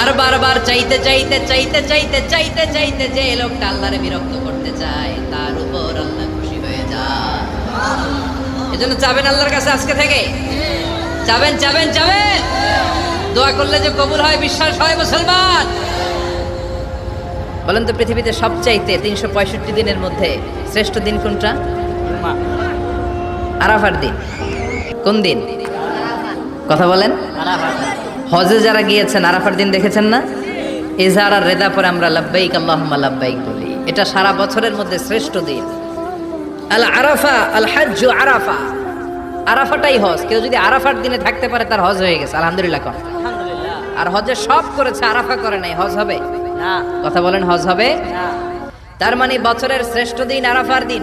আর বারবার চাইতে চাইতে চাইতে চাইতে চাইতে চাইতে যে লোকটা আল্লাহরে বিরক্ত করতে চায় তার উপর আল্লাহ খুশি হয়ে যায়। এজন্য চাবেন আল্লাহর কাছে আজকে থেকে। চাবেন চাবেন চাবেন দোয়া করলে যে কবুল হয় বিশ্বাস হয় মুসলমান। বলেন তো পৃথিবীতে সবচাইতে তিনশো পঁয়ষট্টি দিনের মধ্যে শ্রেষ্ঠ দিন কোনটা? আরাফার দিন। কোন দিন? কথা বলেন। হজে যারা গিয়েছেন আরাফার দিন দেখেছেন না? আর রেদা পরে আমরা লাব্বাইক আল্লাহুম্মা লাব্বাইক বলি। এটা সারা বছরের মধ্যে শ্রেষ্ঠ দিন। আল আরাফা আল হাজ্জ আরাফা। আরাফাটাই হজ। কেউ যদি আরাফার দিনে থাকতে পারে তার হজ হয়ে গেছে। আলহামদুলিল্লাহ কর আর হজে সব করেছে আরাফা করে নাই। হজ হবে? কথা বলেন হজ হবে? তার মানে বছরের শ্রেষ্ঠ দিন আরাফার দিন।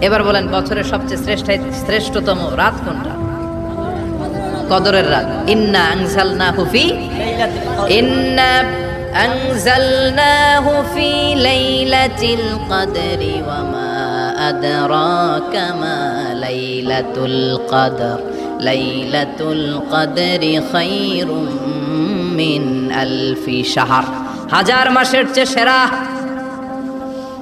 এবার বলেন বছরের সবচেয়ে শ্রেষ্ঠ শ্রেষ্ঠতম রাত কোনটা কদরের রাত ইন্না আনজালনা হুফি লাইলাতুল কদর ইন্না أنزلناه في ليلة القدر وما أدراك ما ليلة القدر ليلة القدر خير من ألف شهر হাজার মাসের চেয়ে সেরা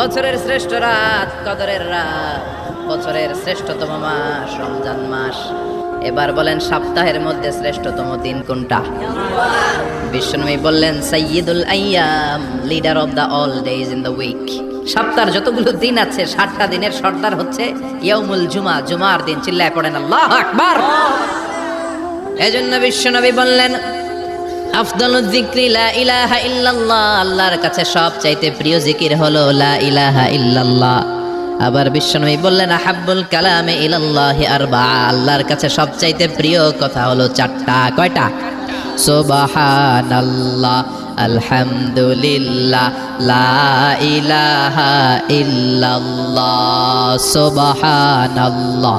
বছরের শ্রেষ্ঠ রাত, কদরের রাত, বছরের শ্রেষ্ঠতম মাস, রমজান মাস। এবার বলেন সপ্তাহের মধ্যে শ্রেষ্ঠতম দিন কোনটা? বিশ্বনবী বললেন, সাইয়্যিদুল আইয়াম, leader of the all days in the week. সপ্তাহের যতগুলো দিন আছে ষাটটা দিনের সর্দার হচ্ছে ইয়াউমুল জুমা, জুমার দিন। চিল্লায় পড়েন, আল্লাহ আকবার! এজন্য বিশ্বনবী বললেন আফদলুল যিকরি লা ইলাহা ইল্লাল্লাহ, আল্লাহর কাছে সব চাইতে প্রিয় জিকির হলো লা ইলাহা ইল্লাল্লাহ। আবার বিশ্বনবী বললেন, আহাব্বুল কালামে ইলাল্লাহি আরবা আল্লাহর কাছে সব চাইতে প্রিয় কথা হলো চারটা, কয়টা? সুবহানাল্লাহ, আলহামদুলিল্লাহ, লা ইলাহা ইল্লাল্লাহ, সুবহানাল্লাহ।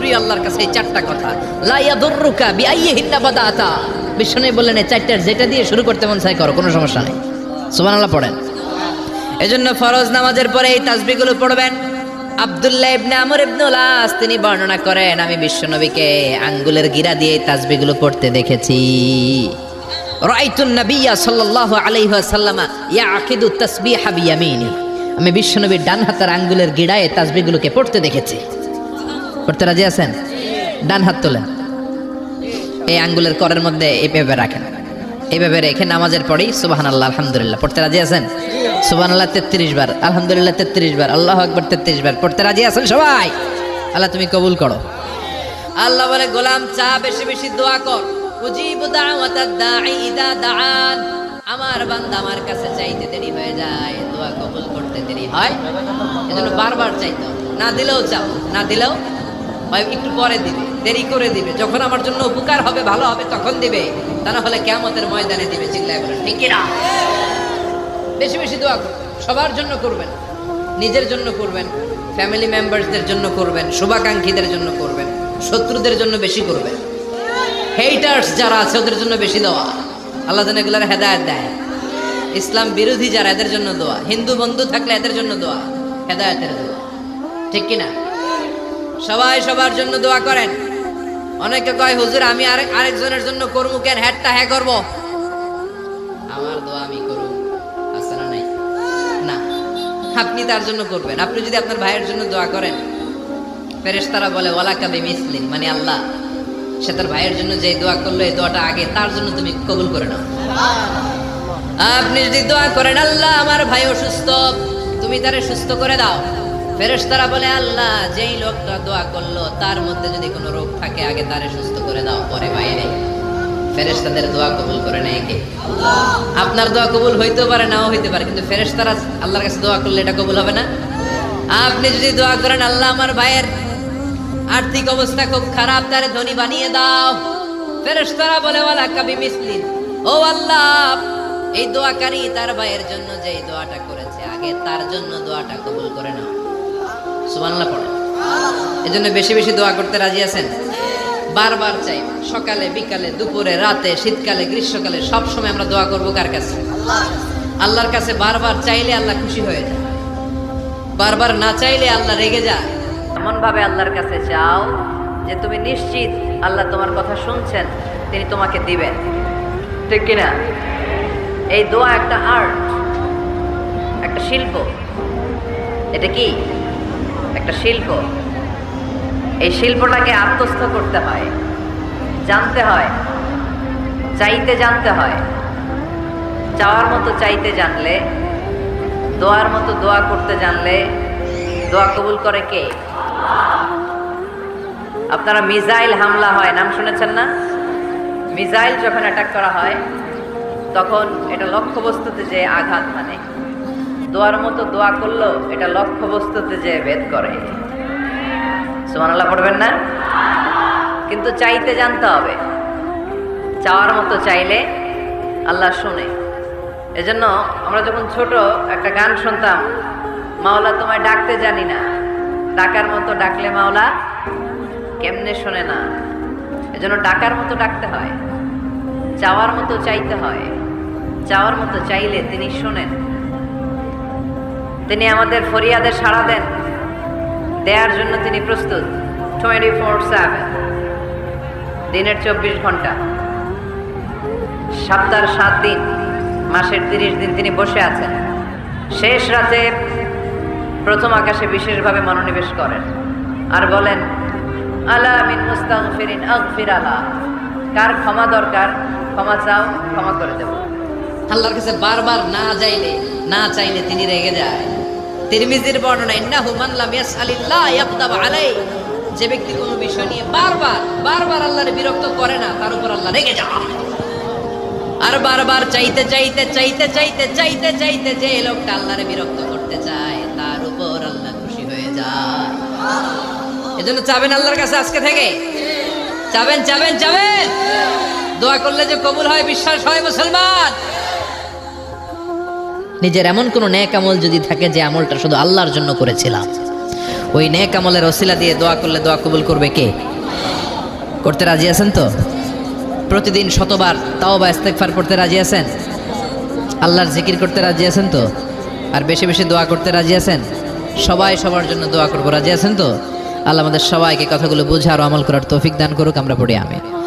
প্রিয় আল্লাহর কাছে এই চারটা কথা। লা ইয়াদুররুকা বিআইয়িহিন্না বাদাতা। বিষ্ণু বললেন, এই চারটার যেটা দিয়ে শুরু করতে মন চাই করো, কোনো সমস্যা নেই। সুবহানাল্লাহ পড়েন। ফরজ নামাজের পরে এই তাসবিহগুলো পড়বেন। আব্দুল্লাহ ইবনে আমর তিনি বর্ণনা করেন, আমি বিশ্বনবীকে আঙ্গুলের গিরা দিয়ে এই তাসবিহগুলো পড়তে দেখেছি। রাইতুন নাবিয়্যা সাল্লাল্লাহু আলাইহি ওয়াসাল্লাম, ইয়াকিদু তাসবিহা বিয়ামিনি। আমি বিশ্বনবীর ডান হাতের আঙ্গুলের গিড়ায় এই তাসবিহগুলোকে পড়তে দেখেছি। পড়তে রাজি আছেন? ডান হাত তোলেন। এই আঙ্গুলের করের মধ্যে এইভাবে রাখেন। এইভাবে রেখে নামাজের পরেই সুবাহান আল্লাহ আলহামদুলিল্লাহ, পড়তে রাজি আছেন? সুবাহান আল্লাহ তেত্রিশ বার, আলহামদুলিল্লাহ, তেত্রিশ বার, আল্লাহ আকবর, তেত্রিশ বার, পড়তে রাজি আছেন সবাই? আল্লাহ তুমি কবুল করো। আল্লাহ বলে, গোলাম চা, বেশি বেশি দোয়া কর। উজিবু দাওয়াতাদ আমার বান্দা আমার কাছে চাইতে দেরি হয়ে যায়, দোয়া কবুল করতে দেরি হয়। এজন্য বারবার চাইতে না দিলেও চাও, না দিলেও হয় একটু পরে দিবে, দেরি করে দিবে। যখন আমার জন্য উপকার হবে, ভালো হবে, তখন দিবে। তা না হলে কেমতের ময়দানে দিবে, চিল্লায় বলেন ঠিক কিনা বেশি বেশি দোয়া করবেন, সবার জন্য করবেন, নিজের জন্য করবেন ফ্যামিলি মেম্বারসদের জন্য করবেন, শুভাকাঙ্ক্ষীদের জন্য করবেন, শত্রুদের জন্য বেশি করবেন। হেইটার্স যারা আছে, ওদের জন্য বেশি দেওয়া আল্লাহ যেন এগুলোর হেদায়ত দেয়। ইসলাম বিরোধী যারা, এদের জন্য দোয়া। হিন্দু বন্ধু থাকলে এদের জন্য দোয়া, হেদায়তের দোয়া। ঠিক কিনা সবাই সবার জন্য দোয়া করেন। অনেকে কয়, হুজুর, আমি আরেক আরেকজনের জন্য করব কেন? হ্যাটটা হ্যাঁ করব? আমার দোয়া আমি করব না নাই। না, আপনি তার জন্য করবেন। আপনি যদি আপনার ভাইয়ের জন্য দোয়া করেন, ফেরেশতারা বলে ওয়ালা কাবি মিসলিন মানে আল্লাহ। সে তার ভাইয়ের জন্য যে দোয়া করল, এই দোয়াটা আগে তার জন্য তুমি কবুল করে নাও। আপনি যদি দোয়া করেন, আল্লাহ, আমার ভাই অসুস্থ তুমি তারে সুস্থ করে দাও। ফেরেশতারা বলে, আল্লাহ, যেই লোকটা দোয়া করল, তার মধ্যে যদি কোনো রোগ থাকে, আগে তারে সুস্থ করে দাও, পরে বাইরে দোয়া কবুল করে নেয় কে? আপনার দোয়া কবুল হইতেও পারে, নাও হইতে পারে, কিন্তু আল্লাহর কাছে দোয়া করলে এটা কবুল হবে না? আপনি যদি দোয়া করেন, আল্লাহ, আমার ভাইয়ের আর্থিক অবস্থা খুব খারাপ, তারে ধনী বানিয়ে দাও। ফেরেশতারা বলে, ওয়ালা কাবি মিসলিন। ও আল্লাহ, এই দোয়াকারী তার ভাইয়ের জন্য যে দোয়াটা করেছে, আগে তার জন্য দোয়াটা কবুল করে নাও। সুবহানাল্লাহ পড়ে। এই জন্য বেশি বেশি দোয়া করতে রাজি আছেন? বারবার চাই, সকালে, বিকালে, দুপুরে, রাতে, শীতকালে, গ্রীষ্মকালে, সব সময় আমরা দোয়া করব কার কাছে? আল্লাহর কাছে বারবার চাইলে আল্লাহ খুশি হয়ে যায়। বারবার না চাইলে আল্লাহ রেগে যায়। এমন ভাবে আল্লাহর কাছে চাও যে তুমি নিশ্চিত আল্লাহ তোমার কথা শুনছেন, তিনি তোমাকে দিবেন। ঠিক কিনা? এই দোয়া একটা আর্ট, একটা শিল্প। এটা কি? একটা শিল্প। এই শিল্পটাকে আত্মস্থ করতে হয়। জানতে হয়। চাইতে জানতে হয়। চাওয়ার মতো চাইতে জানলে, দোয়ার মতো দোয়া করতে জানলে, দোয়া কবুল করে কে? আপনারা মিজাইল হামলা হয়, নাম শুনেছেন না? মিজাইল যখন অ্যাটাক করা হয়, তখন এটা লক্ষ্যবস্তুতে যে আঘাত মানে। দোয়ার মতো দোয়া করল, এটা লক্ষ্য বস্তুতে যে ভেদ করে। সুমানাল্লাহ পড়বেন না? কিন্তু চাইতে জানতে হবে। চাওয়ার মতো চাইলে আল্লাহ শুনে। এজন্য আমরা যখন ছোট, একটা গান শুনতাম, মাওলা তোমায় ডাকতে জানি না। ডাকার মতো ডাকলে মাওলা কেমনে শোনে না? এজন্য ডাকার মতো ডাকতে হয়। চাওয়ার মতো চাইতে হয়। চাওয়ার মতো চাইলে তিনি শোনেন। তিনি আমাদের ফরিয়াদের সাড়া দেন। দেওয়ার জন্য তিনি প্রস্তুত। টোয়েন্টি ফোর সেভেন দিনের চব্বিশ ঘণ্টা। সপ্তাহের সাত দিন, মাসের তিরিশ দিন তিনি বসে আছেন। শেষ রাতে প্রথম আকাশে বিশেষভাবে মনোনিবেশ করেন। আর বলেন, আলা মিন মুস্তাগফিরিন আগফির আলা। কার ক্ষমা দরকার, ক্ষমা চাও, ক্ষমা করে দেব। আল্লাহর কাছে বারবার না চাইলে না চাইলে তিনি রেগে যায়। তিরমিজির বর্ণনা লাম ইয়াসআলিল্লাহ যে ব্যক্তি কোনো বিষয় নিয়ে বারবার বারবার বিরক্ত করে না, তার উপর আল্লাহ রেগে যায় আর বারবার চাইতে চাইতে চাইতে চাইতে চাইতে চাইতে যে লোকটা আল্লাহরে বিরক্ত করতে চায়, তার উপর আল্লাহ খুশি হয়ে যায়। এজন্য চাবেন আল্লাহর কাছে আজকে থেকে। চাবেন চাবেন চাবেন। দোয়া করলে যে কবুল হয়, বিশ্বাস হয় মুসলমান। নিজের এমন কোনো ন্যাক আমল যদি থাকে যে আমলটা শুধু আল্লাহর জন্য করেছিলাম। ওই ন্যাক আমলের ওসিলা দিয়ে দোয়া করলে দোয়া কবুল করবে কে? করতে রাজি আছেন তো? প্রতিদিন শতবার তাও বা ইস্তেকফার করতে রাজি আছেন? আল্লাহর জিকির করতে রাজি আছেন তো? আর বেশি বেশি দোয়া করতে রাজি আছেন? সবাই সবার জন্য দোয়া করব, রাজি আছেন তো? আল্লাহ আমাদের সবাইকে কথাগুলো বুঝে আর আমল করার তৌফিক দান করুক, আমরা পড়ি আমি